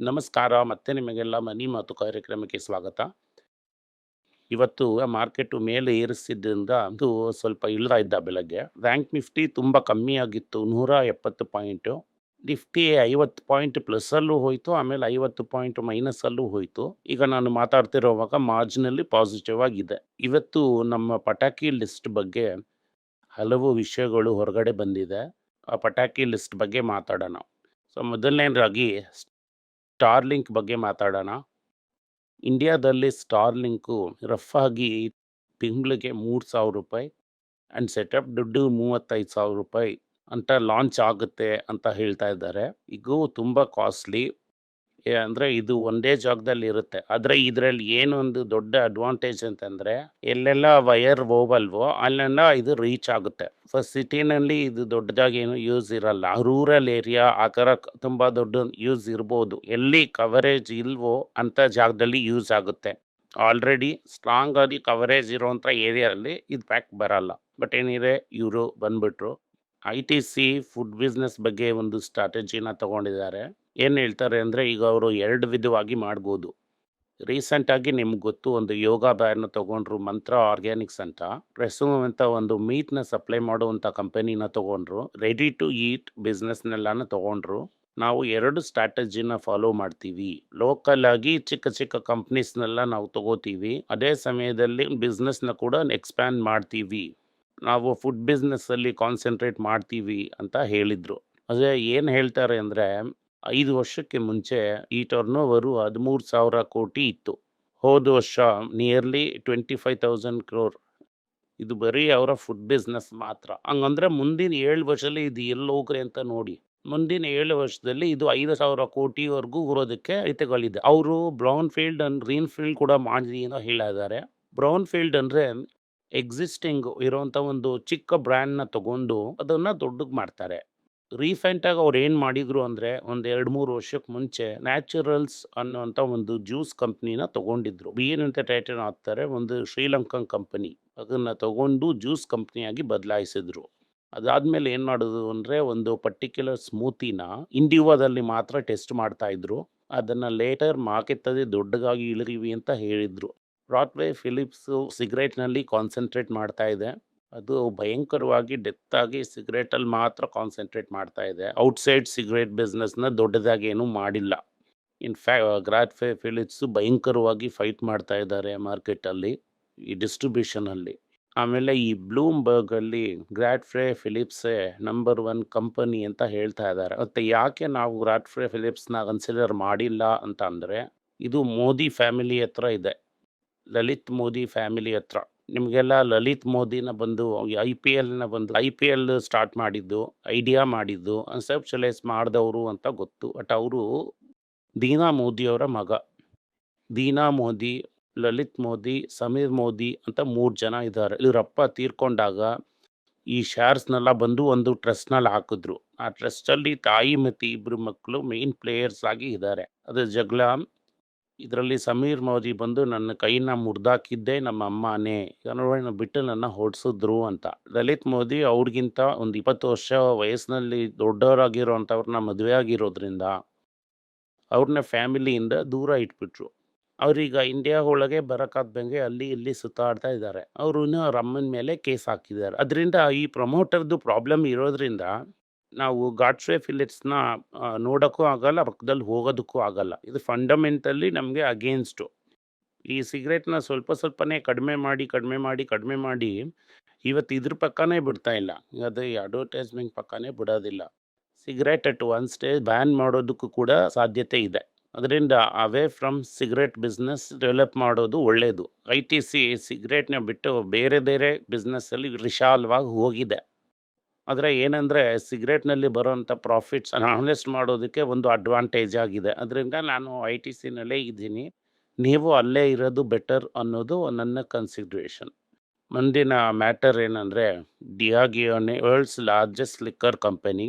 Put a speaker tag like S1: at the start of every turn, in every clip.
S1: ನಮಸ್ಕಾರ, ಮತ್ತೆ ನಿಮಗೆಲ್ಲ ಮನಿ ಮಾತು ಕಾರ್ಯಕ್ರಮಕ್ಕೆ ಸ್ವಾಗತ. ಇವತ್ತು ಮಾರ್ಕೆಟ್ ಮೇಲೆ ಏರಿಸಿದ್ದರಿಂದ ಅದು ಸ್ವಲ್ಪ ಇಳ್ತಾ ಇದ್ದ ಬೆಳಗ್ಗೆ. ರ್ಯಾಂಕ್ ನಿಫ್ಟಿ ತುಂಬ ಕಮ್ಮಿ ಆಗಿತ್ತು ನೂರ ಎಪ್ಪತ್ತು ಪಾಯಿಂಟು. ನಿಫ್ಟಿ ಐವತ್ತು ಪಾಯಿಂಟ್ ಪ್ಲಸ್ಸಲ್ಲೂ ಹೋಯಿತು, ಆಮೇಲೆ ಐವತ್ತು ಪಾಯಿಂಟ್ ಮೈನಸ್ಸಲ್ಲೂ ಹೋಯಿತು. ಈಗ ನಾನು ಮಾತಾಡ್ತಿರೋವಾಗ ಮಾರ್ಜಿನಲ್ಲಿ ಪಾಸಿಟಿವ್ ಆಗಿದೆ. ಇವತ್ತು ನಮ್ಮ ಪಟಾಕಿ ಲಿಸ್ಟ್ ಬಗ್ಗೆ ಹಲವು ವಿಷಯಗಳು ಹೊರಗಡೆ ಬಂದಿದೆ. ಆ ಪಟಾಕಿ ಲಿಸ್ಟ್ ಬಗ್ಗೆ ಮಾತಾಡೋಣ. ಸೊ ಮೊದಲನೇದಾಗಿ ಸ್ಟಾರ್ಲಿಂಕ್ ಬಗ್ಗೆ ಮಾತಾಡೋಣ. ಇಂಡಿಯಾದಲ್ಲಿ ಸ್ಟಾರ್ಲಿಂಕು ರಫ್ ಆಗಿ ತಿಂಗಳಿಗೆ ಮೂರು ಸಾವಿರ ರೂಪಾಯಿ ಆ್ಯಂಡ್ ಸೆಟಪ್ ದುಡ್ಡು ಮೂವತ್ತೈದು ಸಾವಿರ ರೂಪಾಯಿ ಅಂತ ಲಾಂಚ್ ಆಗುತ್ತೆ ಅಂತ ಹೇಳ್ತಾ ಇದ್ದಾರೆ. ಇದು ತುಂಬ ಕಾಸ್ಟ್ಲಿ ಅಂದರೆ ಇದು ಒಂದೇ ಜಾಗದಲ್ಲಿ ಇರುತ್ತೆ. ಆದರೆ ಇದರಲ್ಲಿ ಏನೊಂದು ದೊಡ್ಡ ಅಡ್ವಾಂಟೇಜ್ ಅಂತಂದರೆ ಎಲ್ಲೆಲ್ಲ ವಯರ್ ಹೋಗಲ್ವೋ ಅಲ್ಲೆಲ್ಲ ಇದು ರೀಚ್ ಆಗುತ್ತೆ. ಫಸ್ಟ್ ಸಿಟಿನಲ್ಲಿ ಇದು ದೊಡ್ಡದಾಗಿ ಏನು ಯೂಸ್ ಇರಲ್ಲ. ರೂರಲ್ ಏರಿಯಾ ಆ ಥರ ತುಂಬ ದೊಡ್ಡ ಯೂಸ್ ಇರ್ಬೋದು. ಎಲ್ಲಿ ಕವರೇಜ್ ಇಲ್ವೋ ಅಂಥ ಜಾಗದಲ್ಲಿ ಯೂಸ್ ಆಗುತ್ತೆ. ಆಲ್ರೆಡಿ ಸ್ಟ್ರಾಂಗ್ ಆಗಿ ಕವರೇಜ್ ಇರೋಂಥ ಏರಿಯಾದಲ್ಲಿ ಇದು ಪ್ಯಾಕ್ ಬರಲ್ಲ. ಬಟ್ ಏನಿದೆ ಇವರು ಬಂದ್ಬಿಟ್ರು. I T C food business ಬಗ್ಗೆ ಒಂದು ಸ್ಟ್ರಾಟಜಿನ ತಗೊಂಡಿದ್ದಾರೆ. ಏನು ಹೇಳ್ತಾರೆ ಅಂದರೆ ಈಗ ಅವರು ಎರಡು ವಿಧವಾಗಿ ಮಾಡ್ಬೋದು. ರೀಸೆಂಟಾಗಿ ನಿಮ್ಗೆ ಗೊತ್ತು ಒಂದು ಯೋಗ ಬ್ಯಾರ್ನ ತಗೊಂಡ್ರು ಮಂತ್ರ ಆರ್ಗ್ಯಾನಿಕ್ಸ್ ಅಂತ. ರೆಸುಮ್ ಅಂತ ಒಂದು ಮೀಟ್ನ ಸಪ್ಲೈ ಮಾಡುವಂಥ ಕಂಪನಿನ ತಗೊಂಡ್ರು. ರೆಡಿ ಟು ಈಟ್ ಬಿಸ್ನೆಸ್ನೆಲ್ಲನ ತಗೊಂಡ್ರು. ನಾವು ಎರಡು ಸ್ಟ್ರಾಟಜಿನ ಫಾಲೋ ಮಾಡ್ತೀವಿ. ಲೋಕಲ್ ಆಗಿ ಚಿಕ್ಕ ಚಿಕ್ಕ ಕಂಪ್ನೀಸ್ನೆಲ್ಲ ನಾವು ತಗೋತೀವಿ. ಅದೇ ಸಮಯದಲ್ಲಿ ಬಿಸ್ನೆಸ್ನ ಕೂಡ ಎಕ್ಸ್ಪ್ಯಾಂಡ್ ಮಾಡ್ತೀವಿ. ನಾವು ಫುಡ್ ಬಿಸ್ನೆಸ್ಸಲ್ಲಿ ಕಾನ್ಸಂಟ್ರೇಟ್ ಮಾಡ್ತೀವಿ ಅಂತ ಹೇಳಿದರು. ಅದೇ ಏನು ಹೇಳ್ತಾರೆ ಅಂದರೆ ಐದು ವರ್ಷಕ್ಕೆ ಮುಂಚೆ ಈ ಟರ್ನ್ ಓವರು ಹದಿಮೂರು ಸಾವಿರ ಕೋಟಿ ಇತ್ತು. ಹೋದ ವರ್ಷ nearly twenty five thousand crore. ಇದು ಬರೀ ಅವರ ಫುಡ್ ಬಿಸ್ನೆಸ್ ಮಾತ್ರ. ಹಂಗಂದ್ರೆ ಮುಂದಿನ ಏಳು ವರ್ಷದಲ್ಲಿ ಇದು ಎಲ್ಲಿ ಹೋಗ್ರಿ ಅಂತ ನೋಡಿ. ಮುಂದಿನ ಏಳು ವರ್ಷದಲ್ಲಿ ಇದು ಐದು ಸಾವಿರ ಕೋಟಿವರೆಗೂ ಇರೋದಕ್ಕೆ ಐತೆಗಳಿದೆ ಅವರು brown field and green field ಕೂಡ ಮಾಡಿ ಅಂತ ಹೇಳಿದ್ದಾರೆ. ಬ್ರೌನ್ ಫೀಲ್ಡ್ ಅಂದರೆ ಎಕ್ಸಿಸ್ಟಿಂಗ್ ಇರೋಂಥ ಒಂದು ಚಿಕ್ಕ ಬ್ರ್ಯಾಂಡ್ನ ತಗೊಂಡು ಅದನ್ನು ದೊಡ್ಡಗೆ ಮಾಡ್ತಾರೆ. ರೀಸೆಂಟಾಗಿ ಅವ್ರು ಏನು ಮಾಡಿದರು ಅಂದರೆ ಒಂದು ಎರಡು ಮೂರು ವರ್ಷಕ್ಕೆ ಮುಂಚೆ ನ್ಯಾಚುರಲ್ಸ್ ಅನ್ನೋಂಥ ಒಂದು ಜ್ಯೂಸ್ ಕಂಪ್ನಿನ ತೊಗೊಂಡಿದ್ರು. ಏನಂತ ಟೈಟನ್ ಹಾಕ್ತಾರೆ ಒಂದು ಶ್ರೀಲಂಕನ್ ಕಂಪನಿ ಅದನ್ನು ತಗೊಂಡು ಜ್ಯೂಸ್ ಕಂಪ್ನಿಯಾಗಿ ಬದಲಾಯಿಸಿದ್ರು. ಅದಾದಮೇಲೆ ಏನು ಮಾಡೋದು ಅಂದರೆ ಒಂದು ಪರ್ಟಿಕ್ಯುಲರ್ ಸ್ಮೂತಿನ ಇಂಡಿವಾದಲ್ಲಿ ಮಾತ್ರ ಟೆಸ್ಟ್ ಮಾಡ್ತಾಯಿದ್ರು ಅದನ್ನು ಲೇಟರ್ ಮಾಕೆತ್ತದೆ ದೊಡ್ಡದಾಗಿ ಇಳಿರಿವಿ ಅಂತ ಹೇಳಿದರು. ಬ್ರಾಡ್ವೇ ಫಿಲಿಪ್ಸು ಸಿಗರೇಟ್ನಲ್ಲಿ ಕಾನ್ಸಂಟ್ರೇಟ್ ಮಾಡ್ತಾ ಇದೆ. ಅದು ಭಯಂಕರವಾಗಿ ಡೆತ್ ಆಗಿ ಸಿಗರೇಟಲ್ಲಿ ಮಾತ್ರ ಕಾನ್ಸಂಟ್ರೇಟ್ ಮಾಡ್ತಾ ಇದೆ. ಔಟ್ಸೈಡ್ ಸಿಗರೇಟ್ ಬಿಸ್ನೆಸ್ನ ದೊಡ್ಡದಾಗಿ ಏನೂ ಮಾಡಿಲ್ಲ. ಇನ್ ಫ್ಯಾ ಗ್ರಾಟ್ ಫೇ ಫಿಲಿಪ್ಸು ಭಯಂಕರವಾಗಿ ಫೈಟ್ ಮಾಡ್ತಾ ಇದ್ದಾರೆ ಮಾರ್ಕೆಟಲ್ಲಿ ಈ ಡಿಸ್ಟ್ರಿಬ್ಯೂಷನಲ್ಲಿ ಆಮೇಲೆ ಈ ಬ್ಲೂಮ್ಬರ್ಗಲ್ಲಿ ಗ್ರಾಡ್ಫ್ರೇ ಫಿಲಿಪ್ಸೇ ನಂಬರ್ ಒನ್ ಕಂಪನಿ ಅಂತ ಹೇಳ್ತಾ ಇದ್ದಾರೆ. ಮತ್ತು ಯಾಕೆ ನಾವು ಗ್ರಾಟ್ ಫ್ರೇ ಫಿಲಿಪ್ಸ್ನ ಕನ್ಸಿಡರ್ ಮಾಡಿಲ್ಲ ಅಂತ ಅಂದರೆ, ಇದು ಮೋದಿ ಫ್ಯಾಮಿಲಿ ಹತ್ರ ಇದೆ. ಲಲಿತ್ ಮೋದಿ ಫ್ಯಾಮಿಲಿ ಹತ್ರ. ನಿಮಗೆಲ್ಲ ಲಲಿತ್ ಮೋದಿನ ಬಂದು ಐ ಪಿ ಎಲ್ನ ಬಂದು ಐ ಪಿ ಎಲ್ ಸ್ಟಾರ್ಟ್ ಮಾಡಿದ್ದು, ಐಡಿಯಾ ಮಾಡಿದ್ದು ಕನ್ಸೆಪ್ಷಲೈಸ್ ಮಾಡಿದವರು ಅಂತ ಗೊತ್ತು. ಬಟ್ ಅವರು ದೀನಾ ಮೋದಿಯವರ ಮಗ. ದೀನಾ ಮೋದಿ, ಲಲಿತ್ ಮೋದಿ, ಸಮೀರ್ ಮೋದಿ ಅಂತ ಮೂರು ಜನ ಇದ್ದಾರೆ. ಇವರಪ್ಪ ತೀರ್ಕೊಂಡಾಗ ಈ ಶೇರ್ಸ್ನೆಲ್ಲ ಬಂದು ಒಂದು ಟ್ರಸ್ಟ್ನಲ್ಲಿ ಹಾಕಿದ್ರು. ಆ ಟ್ರಸ್ಟಲ್ಲಿ ತಾಯಿ ಮತ್ತು ಇಬ್ಬರು ಮಕ್ಕಳು ಮೇನ್ ಪ್ಲೇಯರ್ಸ್ ಆಗಿ ಇದ್ದಾರೆ. ಅದು ಜಗಳ ಇದರಲ್ಲಿ ಸಮೀರ್ ಮೋದಿ ಬಂದು ನನ್ನ ಕೈನ ಮುರ್ದಾಕಿದ್ದೆ ನಮ್ಮ ಅಮ್ಮನೇ. ಕನ್ನಡನ ಬಿಟ್ಟು ನನ್ನ ಹೊಡ್ಸಿದ್ರು ಅಂತ. ದಲಿತ್ ಮೋದಿ ಅವ್ರಿಗಿಂತ ಒಂದು ಇಪ್ಪತ್ತು ವರ್ಷ ವಯಸ್ಸಿನಲ್ಲಿ ದೊಡ್ಡವರಾಗಿರೋಂಥವ್ರನ್ನ ಮದುವೆ ಆಗಿರೋದ್ರಿಂದ ಅವ್ರನ್ನ ಫ್ಯಾಮಿಲಿಯಿಂದ ದೂರ ಇಟ್ಬಿಟ್ರು. ಅವರೀಗ ಇಂಡಿಯಾ ಒಳಗೆ ಬರೋಕ್ಕಾಗ್ದಂಗೆ ಅಲ್ಲಿ ಇಲ್ಲಿ ಸುತ್ತಾಡ್ತಾ ಇದ್ದಾರೆ. ಅವರು ಅವ್ರ ಅಮ್ಮನ ಮೇಲೆ ಕೇಸ್ ಹಾಕಿದ್ದಾರೆ. ಅದರಿಂದ ಈ ಪ್ರಮೋಟರ್ದು ಪ್ರಾಬ್ಲಮ್ ಇರೋದ್ರಿಂದ ನಾವು ಗಾಡ್ಸ್ವೇ ಫಿಲಿಪ್ಸ್ನ ನೋಡೋಕ್ಕೂ ಆಗಲ್ಲ, ಪಕ್ಕದಲ್ಲಿ ಹೋಗೋದಕ್ಕೂ ಆಗಲ್ಲ. ಇದು ಫಂಡಮೆಂಟಲಿ ನಮಗೆ ಅಗೇನ್ಸ್ಟು ಈ ಸಿಗರೇಟ್ನ ಸ್ವಲ್ಪ ಸ್ವಲ್ಪನೇ ಕಡಿಮೆ ಮಾಡಿ ಕಡಿಮೆ ಮಾಡಿ ಕಡಿಮೆ ಮಾಡಿ ಇವತ್ತು ಇದ್ರ ಪಕ್ಕನೇ ಬಿಡ್ತಾ ಇಲ್ಲ. ಅದು ಈ ಅಡ್ವರ್ಟೈಸ್ಮೆಂಟ್ ಪಕ್ಕನೇ ಬಿಡೋದಿಲ್ಲ. Cigarette at one stage ban ಮಾಡೋದಕ್ಕೂ ಕೂಡ ಸಾಧ್ಯತೆ ಇದೆ. ಅದರಿಂದ away from cigarette business develop ಮಾಡೋದು ಒಳ್ಳೆಯದು ಐ ಟಿ ಸಿ ಸಿಗರೇಟ್ನ ಬಿಟ್ಟು ಬೇರೆ ಬೇರೆ ಬಿಸ್ನೆಸ್ಸಲ್ಲಿ ವಿಶಾಲವಾಗಿ ಹೋಗಿದೆ. ಆದರೆ ಏನಂದರೆ ಸಿಗರೇಟ್ನಲ್ಲಿ ಬರೋಂಥ ಪ್ರಾಫಿಟ್ಸ್ ಅನಾಲಿಸ್ಟ್ ಮಾಡೋದಕ್ಕೆ ಒಂದು ಅಡ್ವಾಂಟೇಜ್ ಆಗಿದೆ. ಅದರಿಂದ ನಾನು ಐ ಟಿ ಸಿನಲ್ಲೇ ಇದ್ದೀನಿ. ನೀವು ಅಲ್ಲೇ ಇರೋದು ಬೆಟರ್ ಅನ್ನೋದು ನನ್ನ ಕನ್ಸಿಡ್ರೇಷನ್. ಮುಂದಿನ ಮ್ಯಾಟರ್ ಏನಂದರೆ ಡಿಯಾಗಿಯೋನೆ ವರ್ಲ್ಡ್ಸ್ ಲಾರ್ಜೆಸ್ಟ್ ಲಿಕ್ಕರ್ ಕಂಪನಿ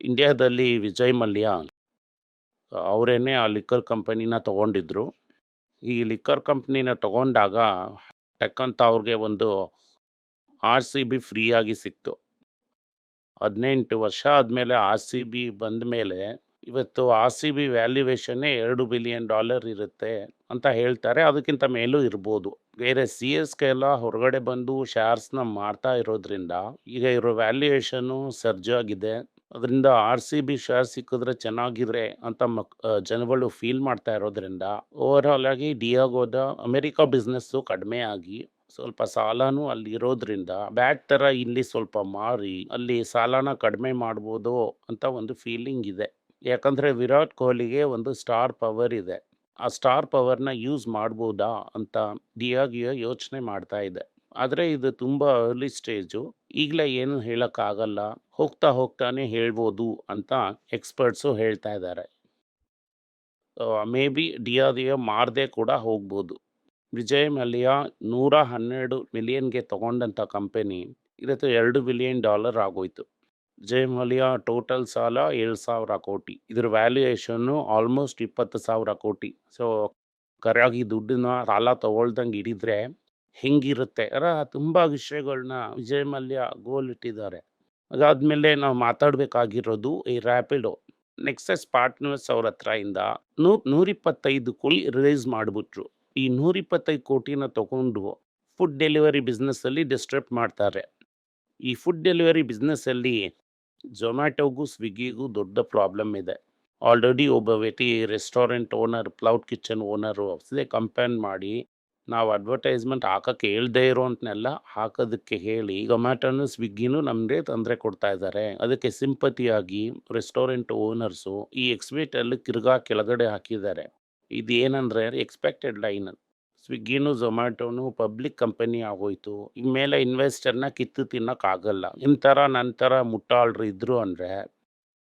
S1: ಇಂಡಿಯಾದಲ್ಲಿ ವಿಜಯ್ ಮಲ್ಯ ಅವರೇನೆ ಆ ಲಿಕ್ಕರ್ ಕಂಪನಿನ ತೊಗೊಂಡಿದ್ರು. ಈ ಲಿಕ್ಕರ್ ಕಂಪ್ನಿನ ತೊಗೊಂಡಾಗ ಟಕ್ಕಂತ ಅವ್ರಿಗೆ ಒಂದು ಆರ್ ಸಿ ಬಿ ಫ್ರೀಯಾಗಿ ಸಿಕ್ತು ಹದಿನೆಂಟು ವರ್ಷ ಆದಮೇಲೆ ಆರ್ ಸಿ ಬಿ ಬಂದ ಮೇಲೆ ಇವತ್ತು ಆರ್-ಸಿ-ಬಿ ವ್ಯಾಲ್ಯುವೇಷನ್ನೇ ಎರಡು ಬಿಲಿಯನ್ ಡಾಲರ್ ಇರುತ್ತೆ ಅಂತ ಹೇಳ್ತಾರೆ. ಅದಕ್ಕಿಂತ ಮೇಲೂ ಇರ್ಬೋದು. ಬೇರೆ ಸಿ ಎಸ್ ಕೆ ಎಲ್ಲ ಹೊರಗಡೆ ಬಂದು ಶೇರ್ಸ್‌ನ ಮಾರ್ತಾ ಇರೋದ್ರಿಂದ ಈಗ ಇರೋ ವ್ಯಾಲ್ಯೂಯೇಷನ್ನು ಸರ್ಜಾಗಿದೆ. ಅದರಿಂದ ಆರ್-ಸಿ-ಬಿ ಶೇರ್ ಸಿಕ್ಕಿದ್ರೆ ಚೆನ್ನಾಗಿದ್ರೆ ಅಂತ ಮಕ್ ಜನಗಳು ಫೀಲ್ ಮಾಡ್ತಾ ಇರೋದ್ರಿಂದ ಓವರಾಲ್ ಆಗಿ ಡಿಯಾಗೋದ ಅಮೆರಿಕ ಬಿಸ್ನೆಸ್ಸು ಕಡಿಮೆ ಆಗಿ ಸ್ವಲ್ಪ ಸಾಲನೂ ಅಲ್ಲಿ ಇರೋದ್ರಿಂದ ಬ್ಯಾಟ್ ಥರ ಇಲ್ಲಿ ಸ್ವಲ್ಪ ಮಾರಿ, ಅಲ್ಲಿ ಸಾಲನ ಕಡಿಮೆ ಮಾಡ್ಬೋದು ಅಂತ ಒಂದು ಫೀಲಿಂಗ್ ಇದೆ. ಯಾಕಂದ್ರೆ ವಿರಾಟ್ ಕೊಹ್ಲಿಗೆ ಒಂದು ಸ್ಟಾರ್ ಪವರ್ ಇದೆ. ಆ ಸ್ಟಾರ್ ಪವರ್‌ನ ಯೂಸ್ ಮಾಡ್ಬೋದಾ ಅಂತ ಡಿಯಾಗಿಯೋ ಯೋಚನೆ ಮಾಡ್ತಾ ಇದೆ. ಆದ್ರೆ ಇದು ತುಂಬಾ ಅರ್ಲಿ ಸ್ಟೇಜು. ಈಗಲೇ ಏನು ಹೇಳೋಕ್ಕಾಗಲ್ಲ ಹೋಗ್ತಾ ಹೋಗ್ತಾನೆ ಹೇಳ್ಬೋದು ಅಂತ ಎಕ್ಸ್‌ಪರ್ಟ್ಸು ಹೇಳ್ತಾ ಇದ್ದಾರೆ. ಮೇ ಬಿ ಡಿಯಾದಿಯೋ ಮಾರದೆ ಕೂಡ ಹೋಗ್ಬೋದು. ವಿಜಯ್ ಮಲ್ಯ 112 ಮಿಲಿಯನ್‌ಗೆ ತಗೊಂಡಂಥ ಕಂಪನಿ ಇವತ್ತು ಎರಡು ಬಿಲಿಯನ್ ಡಾಲರ್ ಆಗೋಯ್ತು. ವಿಜಯ್ ಮಲ್ಯ ಟೋಟಲ್ ಸಾಲ 7,000 ಕೋಟಿ. ಇದ್ರ ವ್ಯಾಲ್ಯೂಯೇಷನ್ನು ಆಲ್ಮೋಸ್ಟ್ 20,000 ಕೋಟಿ. ಸೊ, ಕರೆಯಾಗಿ ದುಡ್ಡನ್ನ ಸಾಲ ತಗೊಳ್ದಂಗೆ ಹಿಡಿದ್ರೆ ಹೆಂಗಿರುತ್ತೆ? ಅರ ತುಂಬ ವಿಷಯಗಳನ್ನ ವಿಜಯ್ ಮಲ್ಯ ಗೋಲ್ ಇಟ್ಟಿದ್ದಾರೆ. ಅದಾದಮೇಲೆ ನಾವು ಮಾತಾಡಬೇಕಾಗಿರೋದು ಈ ರ್ಯಾಪಿಡೋ. ನೆಕ್ಸಸ್ ಪಾರ್ಟ್ನರ್ಸ್ ಅವ್ರ ಹತ್ರ ಇಂದ ನೂ 125 ಕೋಟಿ ರಿಲೀಸ್ ಮಾಡ್ಬಿಟ್ರು. ಈ 125 ಕೋಟಿನ ತಗೊಂಡು ಫುಡ್ ಡೆಲಿವರಿ ಬಿಸ್ನೆಸ್ಸಲ್ಲಿ ಡಿಸ್ಟ್ರಪ್ಟ್ ಮಾಡ್ತಾರೆ. ಈ ಫುಡ್ ಡೆಲಿವರಿ ಬಿಸ್ನೆಸ್ಸಲ್ಲಿ ಝೊಮ್ಯಾಟೋಗೂ, ಸ್ವಿಗ್ಗಿಗೂ ದೊಡ್ಡ ಪ್ರಾಬ್ಲಮ್ ಇದೆ. ಆಲ್ರೆಡಿ ಒಬ್ಬ ವ್ಯಕ್ತಿ restaurant owner, cloud kitchen owner ಅದೇ ಕಂಪೇರ್ ಮಾಡಿ ನಾವು ಅಡ್ವರ್ಟೈಸ್‌ಮೆಂಟ್ ಹಾಕಕ್ಕೆ ಹೇಳ್ದೇ ಅಂತನೆಲ್ಲ ಹಾಕೋದಕ್ಕೆ ಹೇಳಿ ಝೊಮ್ಯಾಟೋನು, ಸ್ವಿಗ್ಗಿನೂ ನಮಗೆ ತೊಂದರೆ ಕೊಡ್ತಾ ಇದ್ದಾರೆ. ಅದಕ್ಕೆ ಸಿಂಪತಿಯಾಗಿ ರೆಸ್ಟೋರೆಂಟ್ ಓನರ್ಸು ಈ ಎಕ್ಸ್ಪೀಟಲ್ಲಿ ಕಿರ್ಗಾ ಕೆಳಗಡೆ ಹಾಕಿದ್ದಾರೆ. ಇದೇನಂದ್ರೆ ಎಕ್ಸ್‌ಪೆಕ್ಟೆಡ್ ಲೈನ್. ಸ್ವಿಗ್ಗಿನೂ, ಝೊಮ್ಯಾಟೋನು ಪಬ್ಲಿಕ್ ಕಂಪನಿ ಆಗೋಯ್ತು. ಮೇಲೆ ಇನ್ವೆಸ್ಟರ್‌ನ ಕಿತ್ತು ತಿನ್ನೋಕ್ಕಾಗಲ್ಲ ನಿಮ್ ಥರ ನನ್ ಥರ ಮುಟ್ಟಾಳ್ರು ಇದ್ರು ಅಂದ್ರೆ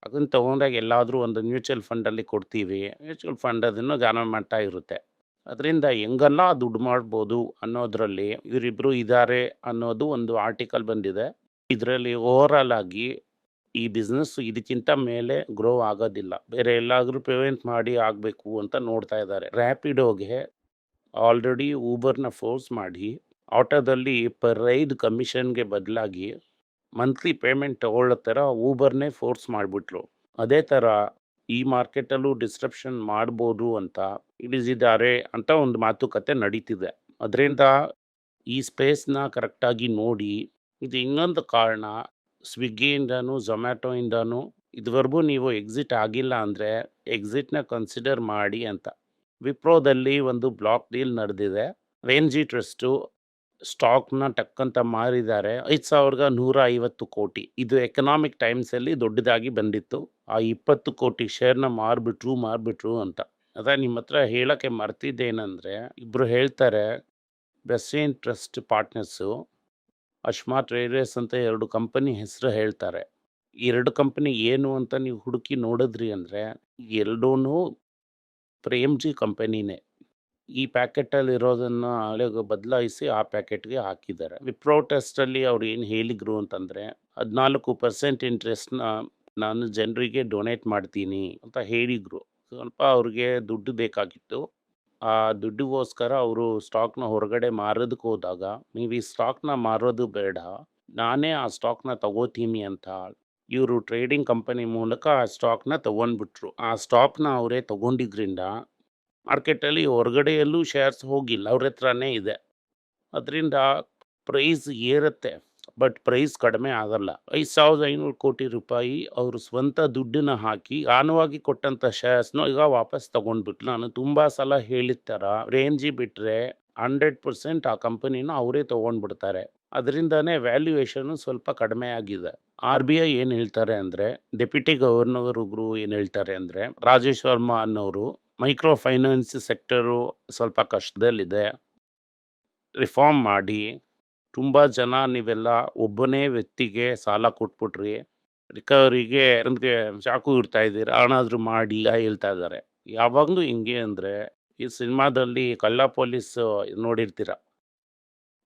S1: ಅದನ್ನ ತೊಗೊಂಡಾಗ ಎಲ್ಲಾದ್ರೂ ಒಂದು ಮ್ಯೂಚುವಲ್ ಫಂಡಲ್ಲಿ ಕೊಡ್ತೀವಿ. ಮ್ಯೂಚುವಲ್ ಫಂಡ್ ಅದನ್ನು ಗಾನ ಮಾಡ್ತಾ ಇರುತ್ತೆ. ಅದರಿಂದ ಹೆಂಗೆಲ್ಲ ದುಡ್ಡು ಮಾಡ್ಬೋದು ಅನ್ನೋದರಲ್ಲಿ ಇವರಿಬ್ಬರು ಇದಾರೆ ಅನ್ನೋದು ಒಂದು ಆರ್ಟಿಕಲ್ ಬಂದಿದೆ. ಇದರಲ್ಲಿ ಓವರಾಲ್ ಆಗಿ ಈ ಬಿಸ್ನೆಸ್ ಇದಕ್ಕಿಂತ ಮೇಲೆ ಗ್ರೋ ಆಗೋದಿಲ್ಲ. ಬೇರೆ ಎಲ್ಲಾದರೂ ಪೇಮೆಂಟ್ ಮಾಡಿ ಆಗಬೇಕು ಅಂತ ನೋಡ್ತಾ ಇದ್ದಾರೆ. ರ್ಯಾಪಿಡೋಗೆ ಆಲ್ರೆಡಿ ಊಬರ್‌ನ ಫೋರ್ಸ್ ಮಾಡಿ ಆಟೋದಲ್ಲಿ ಪರ್ ರೈಡ್ ಕಮಿಷನ್‌ಗೆ ಬದಲಾಗಿ ಮಂತ್ಲಿ ಪೇಮೆಂಟ್ ತಗೊಳ್ಳೋ ಥರ ಊಬರ್‌ನೇ ಫೋರ್ಸ್ ಮಾಡಿಬಿಟ್ರು ಅದೇ ಥರ ಈ ಮಾರ್ಕೆಟಲ್ಲೂ ಡಿಸ್ಟ್ರಪ್ಷನ್ ಮಾಡ್ಬೋದು ಅಂತ ಇಳಿಸಿದ್ದಾರೆ ಅಂತ ಒಂದು ಮಾತುಕತೆ ನಡೀತಿದೆ. ಅದರಿಂದ ಈ ಸ್ಪೇಸ್‌ನ ಕರೆಕ್ಟಾಗಿ ನೋಡಿ ಇದು ಇನ್ನೊಂದು ಕಾರಣ ಸ್ವಿಗ್ಗಿಯಿಂದನೂ, ಝೊಮ್ಯಾಟೋಯಿಂದನೂ ಇದುವರೆಗೂ ನೀವು ಎಕ್ಸಿಟ್ ಆಗಿಲ್ಲ ಅಂದರೆ ಎಕ್ಸಿಟ್‌ನ ಕನ್ಸಿಡರ್ ಮಾಡಿ ಅಂತ. ವಿಪ್ರೋದಲ್ಲಿ ಒಂದು ಬ್ಲಾಕ್ ಡೀಲ್ ನಡೆದಿದೆ. ರೇಂಜಿ ಟ್ರಸ್ಟು ಸ್ಟಾಕ್‌ನ ಟಕ್ಕಂತ ಮಾರಿದ್ದಾರೆ ಐದು ಸಾವಿರದ ನೂರ ಐವತ್ತು ಕೋಟಿ. ಇದು ಎಕನಾಮಿಕ್ ಟೈಮ್ಸಲ್ಲಿ ದೊಡ್ಡದಾಗಿ ಬಂದಿತ್ತು. ಆ 20 ಕೋಟಿ ಶೇರ್‌ನ ಮಾರ್ಬಿಟ್ರು, ಮಾರ್ಬಿಟ್ರು ಅಂತ. ಅದೇ ನಿಮ್ಮ ಹತ್ರ ಹೇಳೋಕ್ಕೆ ಮರ್ತಿದ್ದೇನೆಂದರೆ ಇಬ್ಬರು ಹೇಳ್ತಾರೆ Bessen trust partners, Ashma traders ಅಂತ ಎರಡು ಕಂಪನಿ ಹೆಸರು ಹೇಳ್ತಾರೆ. ಎರಡು 2 ಕಂಪನಿ ಏನು ಅಂತ ನೀವು ಹುಡುಕಿ ನೋಡಿದ್ರಿ ಅಂದರೆ ಎರಡೂ ಪ್ರೇಮ್‌ಜಿ ಕಂಪನಿನೇ. ಈ ಪ್ಯಾಕೆಟಲ್ಲಿ ಇರೋದನ್ನು ಹಳೆಗೆ ಬದಲಾಯಿಸಿ ಆ ಪ್ಯಾಕೆಟ್‌ಗೆ ಹಾಕಿದ್ದಾರೆ. ವಿಪ್ರೋ ಟೆಸ್ಟಲ್ಲಿ ಅವ್ರು ಏನು ಹೇಳಿದರು ಅಂತಂದರೆ, ಹದಿನಾಲ್ಕು ಪರ್ಸೆಂಟ್ ಇಂಟ್ರೆಸ್ಟ್‌ನ ನಾನು ಜನರಿಗೆ ಡೊನೇಟ್ ಮಾಡ್ತೀನಿ ಅಂತ ಹೇಳಿದರು ಸ್ವಲ್ಪ ಅವ್ರಿಗೆ ದುಡ್ಡು ಬೇಕಾಗಿತ್ತು. ಆ ದುಡ್ಡಿಗೋಸ್ಕರ ಅವರು ಸ್ಟಾಕ್‌ನ ಹೊರಗಡೆ ಮಾರೋದಕ್ಕೆ ಹೋದಾಗ, ನೀವು ಈ ಸ್ಟಾಕ್‌ನ ಮಾರೋದು ಬೇಡ. ನಾನೇ ಆ ಸ್ಟಾಕ್‌ನ ತಗೋತೀನಿ ಅಂತ ಇವರು ಟ್ರೇಡಿಂಗ್ ಕಂಪನಿ ಮೂಲಕ ಆ ಸ್ಟಾಕ್‌ನ ತಗೊಂಡ್ಬಿಟ್ರು. ಆ ಸ್ಟಾಕ್‌ನ ಅವರೇ ತಗೊಂಡಿದ್ರಿಂದ ಮಾರ್ಕೆಟಲ್ಲಿ ಹೊರಗಡೆಯಲ್ಲೂ ಶೇರ್ಸ್ ಹೋಗಿಲ್ಲ. ಅವ್ರ ಹತ್ರನೇ ಇದೆ. ಅದರಿಂದ ಪ್ರೈಸ್ ಏರುತ್ತೆ. ಬಟ್ ಪ್ರೈಸ್ ಕಡಿಮೆ ಆಗಲ್ಲ. 5,500 ಕೋಟಿ ರೂಪಾಯಿ ಅವರು ಸ್ವಂತ ದುಡ್ಡನ್ನ ಹಾಕಿ ಆನವಾಗಿ ಕೊಟ್ಟಂತ ಶೇರ್ಸ್‌ನ ಈಗ ವಾಪಸ್ ತೊಗೊಂಡ್ಬಿಟ್ಟು ನಾನು ತುಂಬಾ ಸಲ ಹೇಳಿದ ಥರ ರೇಂಜಿ ಬಿಟ್ರೆ 100% ಆ ಕಂಪನಿನ ಅವರೇ ತಗೊಂಡ್ಬಿಡ್ತಾರೆ. ಅದರಿಂದನೇ ವ್ಯಾಲ್ಯೂಯೇಷನು ಸ್ವಲ್ಪ ಕಡಿಮೆ ಆಗಿದೆ. ಆರ್-ಬಿ-ಐ ಏನು ಹೇಳ್ತಾರೆ ಅಂದ್ರೆ ಡೆಪ್ಯೂಟಿ ಗವರ್ನರ್ ಒಬ್ರು ಏನು ಹೇಳ್ತಾರೆ ಅಂದ್ರೆ ರಾಜೇಶ್ ವರ್ಮಾ ಅನ್ನೋರು ಮೈಕ್ರೋ ಫೈನಾನ್ಸ್ ಸೆಕ್ಟರು ಸ್ವಲ್ಪ ಕಷ್ಟದಲ್ಲಿದೆ. ರಿಫಾರ್ಮ್ ಮಾಡಿ ತುಂಬಾ ಜನ ನೀವೆಲ್ಲ ಒಬ್ಬನೇ ವ್ಯಕ್ತಿಗೆ ಸಾಲ ಕೊಟ್ಬಿಟ್ರಿ. ರಿಕವರಿಗೆ ನಮಗೆ ಚಾಕು ಇಡ್ತಾ ಇದ್ದೀರಾ ಏನಾದ್ರೂ ಮಾಡಿ ಹೇಳ್ತಾ ಇದ್ದಾರೆ. ಯಾವಾಗಲೂ ಹಿಂಗೆ ಅಂದ್ರೆ ಈ ಸಿನಿಮಾದಲ್ಲಿ ಕಳ್ಳ ಪೊಲೀಸ್ ನೋಡಿರ್ತೀರ.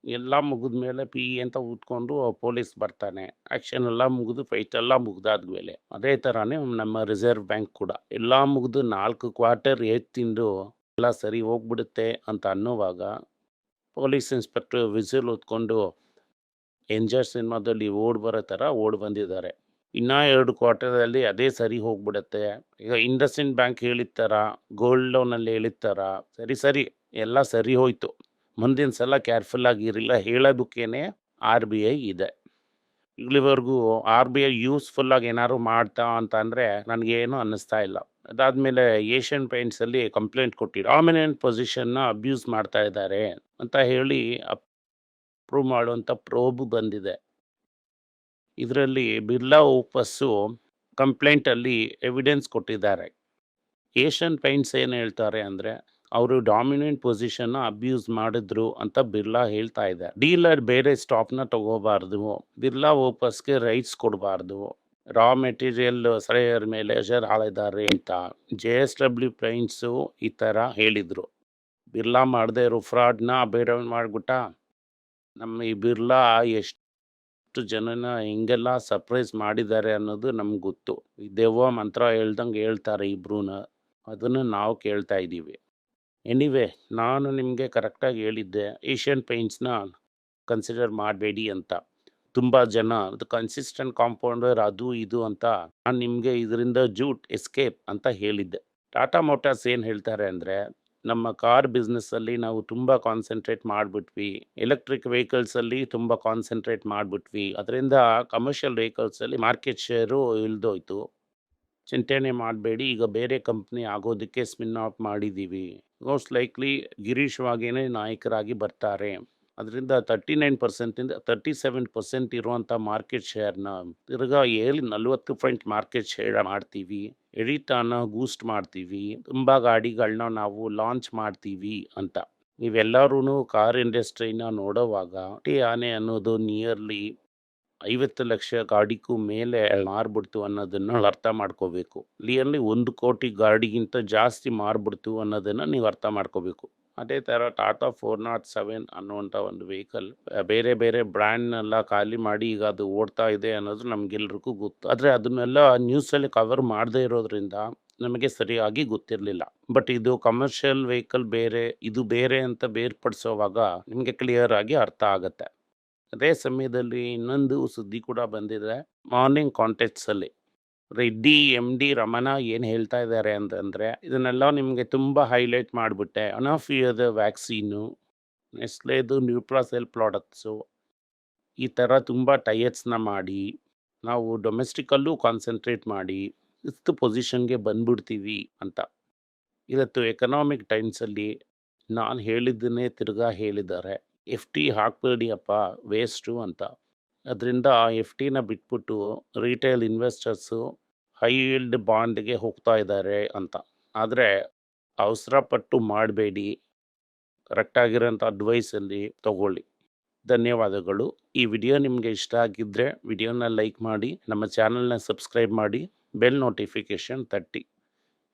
S1: ಎಲ್ಲ ಮುಗಿದ್ಮೇಲೆ ಪಿ ಅಂತ ಉತ್ಕೊಂಡು ಪೊಲೀಸ್ ಬರ್ತಾನೆ. ಆಕ್ಷನ್ ಎಲ್ಲ ಮುಗಿದು ಫೈಟ್ ಎಲ್ಲ ಮುಗ್ದಾದ್ಮೇಲೆ. ಅದೇ ಥರನೇ ನಮ್ಮ ರಿಸರ್ವ್ ಬ್ಯಾಂಕ್ ಕೂಡ. ಎಲ್ಲ ಮುಗಿದು ನಾಲ್ಕು ಕ್ವಾರ್ಟರ್ ಏಟ್ ತಿಂದು ಎಲ್ಲ ಸರಿ ಹೋಗ್ಬಿಡುತ್ತೆ ಅಂತ ಅನ್ನುವಾಗ ಪೊಲೀಸ್ ಇನ್ಸ್ಪೆಕ್ಟ್ರು ವಿಸಿಲ್ ಹೊತ್ಕೊಂಡು 'ಎಂಜರ್' ಸಿನಿಮಾದಲ್ಲಿ ಓಡ್ ಬರೋ ಥರ ಓಡ್ ಬಂದಿದ್ದಾರೆ. ಇನ್ನೂ ಎರಡು ಕ್ವಾರ್ಟರಲ್ಲಿ ಅದೇ ಸರಿ ಹೋಗ್ಬಿಡುತ್ತೆ. ಈಗ ಇಂಡಸ್ಇಂಡ್ ಬ್ಯಾಂಕ್ ಹೇಳಿದ ಥರ, ಗೋಲ್ಡ್ ಲೋನಲ್ಲಿ ಹೇಳಿದ ಥರ ಸರಿ ಸರಿ, ಎಲ್ಲ ಸರಿ ಹೋಯ್ತು. ಮುಂದಿನ ಸಲ ಕೇರ್ಫುಲ್ ಆಗಿರಲಿಲ್ಲ ಹೇಳೋದಕ್ಕೇನೆ ಆರ್ ಬಿ ಐ ಇದೆ. ಇಲ್ಲಿವರೆಗೂ ಆರ್ ಬಿ ಐ ಯೂಸ್ಫುಲ್ಲಾಗಿ ಏನಾದ್ರು ಮಾಡ್ತಾ ಅಂತ ಅಂದರೆ ನನಗೇನು ಅನ್ನಿಸ್ತಾ ಇಲ್ಲ. ಅದಾದಮೇಲೆ ಏಷ್ಯನ್ ಪೇಂಟ್ಸಲ್ಲಿ ಕಂಪ್ಲೇಂಟ್ ಕೊಟ್ಟಿದ್ದು ಡಾಮಿನೆಂಟ್ ಪೊಸಿಷನ್ನ ಅಬ್ಯೂಸ್ ಮಾಡ್ತಾ ಇದ್ದಾರೆ ಅಂತ ಹೇಳಿ ಅಪ್ರೂವ್ ಮಾಡುವಂಥ ಪ್ರೋಬ್ ಬಂದಿದೆ. ಇದರಲ್ಲಿ ಬಿರ್ಲಾ ಓಪಸ್ಸು ಕಂಪ್ಲೇಂಟಲ್ಲಿ ಎವಿಡೆನ್ಸ್ ಕೊಟ್ಟಿದ್ದಾರೆ. ಏಷ್ಯನ್ ಪೇಂಟ್ಸ್ ಏನು ಹೇಳ್ತಾರೆ ಅಂದರೆ ಅವರು ಡಾಮಿನೆಂಟ್ ಪೊಸಿಷನ್ನ ಅಬ್ಯೂಸ್ ಮಾಡಿದ್ರು ಅಂತ ಬಿರ್ಲಾ ಹೇಳ್ತಾ ಇದೆ ಡೀಲರ್ ಬೇರೆ ಸ್ಟಾಪ್ನ ತಗೋಬಾರ್ದು, ಬಿರ್ಲಾ ಓಪಸ್ಗೆ ರೈಟ್ಸ್ ಕೊಡಬಾರ್ದು ರಾ ಮೆಟೀರಿಯಲ್ ಸರೆಯರ್ ಮೇಲೆ ಅಜರ್ ಹಾಳಿದ್ದಾರೆ ಅಂತ ಜೆ ಎಸ್ ಡಬ್ಲ್ಯೂ ಪ್ರೈನ್ಸು ಈ ಥರ ಹೇಳಿದರು. ಬಿರ್ಲಾ ಮಾಡದೇ ಇರೋ ಫ್ರಾಡ್ನ ಬೇರೆ ಮಾಡಿಬಿಟ್ಟ. ನಮ್ಮ ಈ ಬಿರ್ಲಾ ಎಷ್ಟು ಜನನ ಹಿಂಗೆಲ್ಲ ಸರ್ಪ್ರೈಸ್ ಮಾಡಿದ್ದಾರೆ ಅನ್ನೋದು ನಮ್ಗೆ ಗೊತ್ತು. ದೇವ ಮಂತ್ರ ಹೇಳ್ದಂಗೆ ಹೇಳ್ತಾರೆ ಇಬ್ರೂನ. ಅದನ್ನು ನಾವು ಕೇಳ್ತಾ ಇದ್ದೀವಿ. ಎನಿವೆ ನಾನು ನಿಮಗೆ ಕರೆಕ್ಟಾಗಿ ಹೇಳಿದ್ದೆ ಏಷ್ಯನ್ ಪೇಂಟ್ಸ್ನ ಕನ್ಸಿಡರ್ ಮಾಡಬೇಡಿ ಅಂತ. ತುಂಬ ಜನ, ಅದು ಕನ್ಸಿಸ್ಟೆಂಟ್ ಕಾಂಪೌಂಡರ್ ಅದು ಇದು ಅಂತ ನಾನು ನಿಮಗೆ ಇದರಿಂದ ಜೂಟ್ ಎಸ್ಕೇಪ್ ಅಂತ ಹೇಳಿದ್ದೆ. ಟಾಟಾ ಮೋಟಾರ್ಸ್ ಏನು ಹೇಳ್ತಾರೆ ಅಂದರೆ, ನಮ್ಮ ಕಾರ್ ಬಿಸ್ನೆಸ್ಸಲ್ಲಿ ನಾವು ತುಂಬ ಕಾನ್ಸಂಟ್ರೇಟ್ ಮಾಡಿಬಿಟ್ವಿ. ಎಲೆಕ್ಟ್ರಿಕ್ ವೆಹಿಕಲ್ಸಲ್ಲಿ ತುಂಬ ಕಾನ್ಸಂಟ್ರೇಟ್ ಮಾಡಿಬಿಟ್ವಿ. ಅದರಿಂದ ಕಮರ್ಷಿಯಲ್ ವೆಹಿಕಲ್ಸಲ್ಲಿ ಮಾರ್ಕೆಟ್ ಶೇರು ಇಳ್ದೋಯ್ತು. ಚಿಂತೆನೆ ಮಾಡಬೇಡಿ. ಈಗ ಬೇರೆ ಕಂಪ್ನಿ ಆಗೋದಕ್ಕೆ ಸ್ಪಿನ್ ಆಫ್ ಮಾಡಿದ್ದೀವಿ. ಮೋಸ್ಟ್ ಲೈಕ್ಲಿ ಗಿರೀಶ್ ವಾಗೇನೆ ನಾಯಕರಾಗಿ ಬರ್ತಾರೆ. ಅದರಿಂದ ತರ್ಟಿ ನೈನ್ ಪರ್ಸೆಂಟಿಂದ ತರ್ಟಿ ಸೆವೆನ್ ಪರ್ಸೆಂಟ್ ಇರುವಂಥ ಮಾರ್ಕೆಟ್ ಶೇರ್ನ ತಿರ್ಗಾ ಏಳು ನಲ್ವತ್ತು ಪಾಯಿಂಟ್ ಮಾರ್ಕೆಟ್ ಶೇರ್ ಮಾಡ್ತೀವಿ. ಎಡಿಟಾನ ಗೂಸ್ಟ್ ಮಾಡ್ತೀವಿ. ತುಂಬ ಗಾಡಿಗಳನ್ನ ನಾವು ಲಾಂಚ್ ಮಾಡ್ತೀವಿ ಅಂತ. ನೀವೆಲ್ಲರೂ ಕಾರ್ ಇಂಡಸ್ಟ್ರಿನ ನೋಡೋವಾಗ ಟಿ ಆನೆ ಅನ್ನೋದು ನಿಯರ್ಲಿ ಐವತ್ತು ಲಕ್ಷ ಗಾಡಿಗೂ ಮೇಲೆ ಮಾರ್ಬಿಡ್ತು ಅನ್ನೋದನ್ನು ಅರ್ಥ ಮಾಡ್ಕೋಬೇಕು. ಲಿಯರ್ಲಿ ಒಂದು ಕೋಟಿ ಗಾಡಿಗಿಂತ ಜಾಸ್ತಿ ಮಾರ್ಬಿಡ್ತು ಅನ್ನೋದನ್ನು ನೀವು ಅರ್ಥ ಮಾಡ್ಕೋಬೇಕು. ಅದೇ ಥರ ಟಾಟಾ ಫೋರ್ ನಾಟ್ ಸೆವೆನ್ ಅನ್ನುವಂಥ ಒಂದು ವೆಹಿಕಲ್ ಬೇರೆ ಬೇರೆ ಬ್ರ್ಯಾಂಡ್ನೆಲ್ಲ ಖಾಲಿ ಮಾಡಿ ಈಗ ಅದು ಓಡ್ತಾ ಇದೆ ಅನ್ನೋದು ನಮಗೆಲ್ರಿಗೂ ಗೊತ್ತು. ಆದರೆ ಅದನ್ನೆಲ್ಲ ನ್ಯೂಸಲ್ಲಿ ಕವರ್ ಮಾಡದೇ ಇರೋದ್ರಿಂದ ನಮಗೆ ಸರಿಯಾಗಿ ಗೊತ್ತಿರಲಿಲ್ಲ. ಬಟ್ ಇದು ಕಮರ್ಷಿಯಲ್ ವೆಹಿಕಲ್ ಬೇರೆ, ಇದು ಬೇರೆ ಅಂತ ಬೇರ್ಪಡಿಸೋವಾಗ ನಿಮಗೆ ಕ್ಲಿಯರ್ ಆಗಿ ಅರ್ಥ ಆಗುತ್ತೆ. ಅದೇ ಸಮಯದಲ್ಲಿ ಇನ್ನೊಂದು ಸುದ್ದಿ ಕೂಡ ಬಂದಿದೆ. ಮಾರ್ನಿಂಗ್ ಕಾಂಟೆಕ್ಟ್ಸಲ್ಲಿ ರೆಡ್ಡಿ ಎಂ ಡಿ ರಮಣ ಏನು ಹೇಳ್ತಾ ಇದ್ದಾರೆ ಅಂತಂದರೆ ಇದನ್ನೆಲ್ಲ ನಿಮಗೆ ತುಂಬ ಹೈಲೈಟ್ ಮಾಡಿಬಿಟ್ಟೆ. ಅನಾಫಿಯದ ವ್ಯಾಕ್ಸೀನು, ನೆಸ್ಲೇದು ನ್ಯೂಪ್ರಾಸೆಲ್ ಪ್ರಾಡಕ್ಟ್ಸು, ಈ ಥರ ತುಂಬ ಟೈಯರ್ಸ್ನ ಮಾಡಿ, ನಾವು ಡೊಮೆಸ್ಟಿಕಲ್ಲೂ ಕಾನ್ಸಂಟ್ರೇಟ್ ಮಾಡಿ ಇಷ್ಟು ಪೊಸಿಷನ್ಗೆ ಬಂದ್ಬಿಡ್ತೀವಿ ಅಂತ. ಇವತ್ತು ಎಕನಾಮಿಕ್ ಟೈಮ್ಸಲ್ಲಿ ನಾನು ಹೇಳಿದ್ದನ್ನೇ ತಿರ್ಗಾ ಹೇಳಿದ್ದಾರೆ. ಎಫ್ ಟಿ ಹಾಕ್ಬೇಡಿಯಪ್ಪ ವೇಸ್ಟು ಅಂತ. ಅದರಿಂದ ಎಫ್ ಟಿನ ಬಿಟ್ಬಿಟ್ಟು ರಿಟೇಲ್ ಇನ್ವೆಸ್ಟರ್ಸು ಹೈ ಈಲ್ಡ್ ಬಾಂಡ್ಗೆ ಹೋಗ್ತಾ ಇದ್ದಾರೆ ಅಂತ. ಆದರೆ ಅವಸರಪಟ್ಟು ಮಾಡಬೇಡಿ. ಕರೆಕ್ಟಾಗಿರೋಂಥ ಅಡ್ವೈಸಲ್ಲಿ ತಗೊಳ್ಳಿ. ಧನ್ಯವಾದಗಳು. ಈ ವಿಡಿಯೋ ನಿಮಗೆ ಇಷ್ಟ ಆಗಿದ್ದರೆ ವಿಡಿಯೋನ ಲೈಕ್ ಮಾಡಿ, ನಮ್ಮ ಚಾನಲ್ನ ಸಬ್ಸ್ಕ್ರೈಬ್ ಮಾಡಿ ಬೆಲ್ ನೋಟಿಫಿಕೇಷನ್ ತಟ್ಟಿ.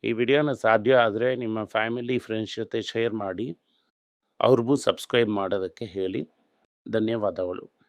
S1: ಈ ವಿಡಿಯೋನ ಸಾಧ್ಯ ಆದರೆ ನಿಮ್ಮ ಫ್ಯಾಮಿಲಿ ಫ್ರೆಂಡ್ಸ್ ಜೊತೆ ಶೇರ್ ಮಾಡಿ. ಅವ್ರಿಗೂ ಸಬ್ಸ್ಕ್ರೈಬ್ ಮಾಡೋದಕ್ಕೆ ಹೇಳಿ. ಧನ್ಯವಾದಗಳು.